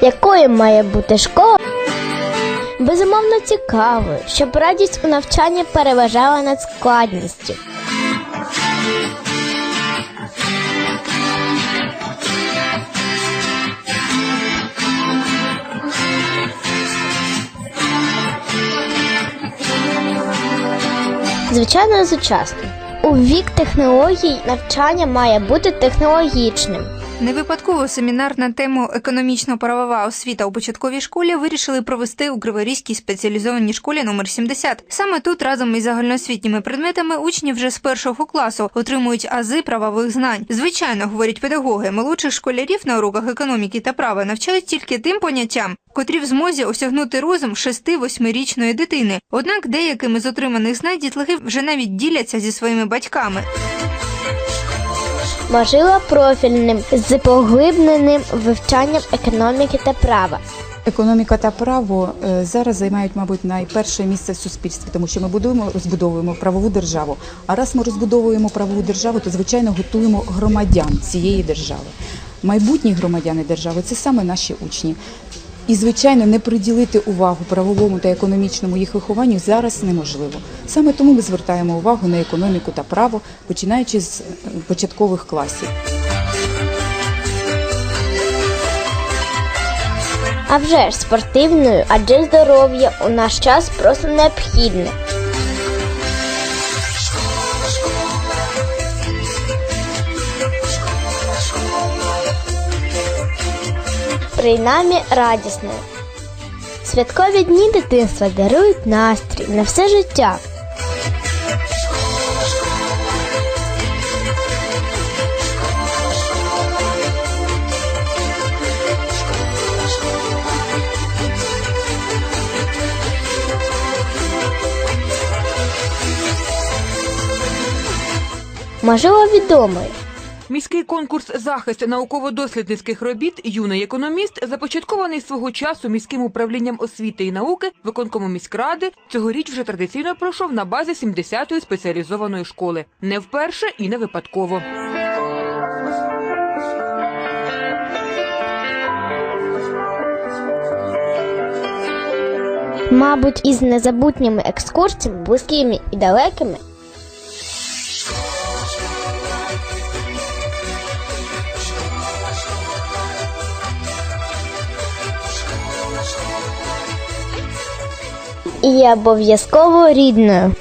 Якою має бути школа? Безумовно цікавою, щоб радість у навчанні переважала над складністю. Звичайно, сучасно. У вік технологій навчання має бути технологічним. Не випадково семінар на тему економічно-правова освіта у початковій школі вирішили провести у Криворізькій спеціалізованій школі номер 70. Саме тут разом із загальноосвітніми предметами учні вже з першого класу отримують ази правових знань. Звичайно, говорять педагоги, молодших школярів на уроках економіки та права навчають тільки тим поняттям, котрі в змозі осягнути розум 6-8-річної дитини. Однак деякими з отриманих знань дітлахи вже навіть діляться зі своїми батьками. Можливо, профільним з поглибленим вивчанням економіки та права. Економіка та право е, зараз займають, мабуть, найперше місце в суспільстві, тому що ми будуємо, розбудовуємо правову державу. А раз ми розбудовуємо правову державу, то звичайно готуємо громадян цієї держави. Майбутні громадяни держави це саме наші учні. І, звичайно, не приділити увагу правовому та економічному їх вихованню зараз неможливо. Саме тому ми звертаємо увагу на економіку та право, починаючи з е, початкових класів. А вже ж спортивною, адже здоров'я у наш час просто необхідне. Принаймні радісною. Святкові дні дитинства дарують настрій на все життя. Можливо, відомою. Міський конкурс захист науково-дослідницьких робіт Юний економіст започаткований свого часу міським управлінням освіти і науки виконкому міськради. Цьогоріч вже традиційно пройшов на базі 70-ї спеціалізованої школи. Не вперше і не випадково. Мабуть, із незабутніми екскурсіями, близькими і далекими. І обов'язково рідною.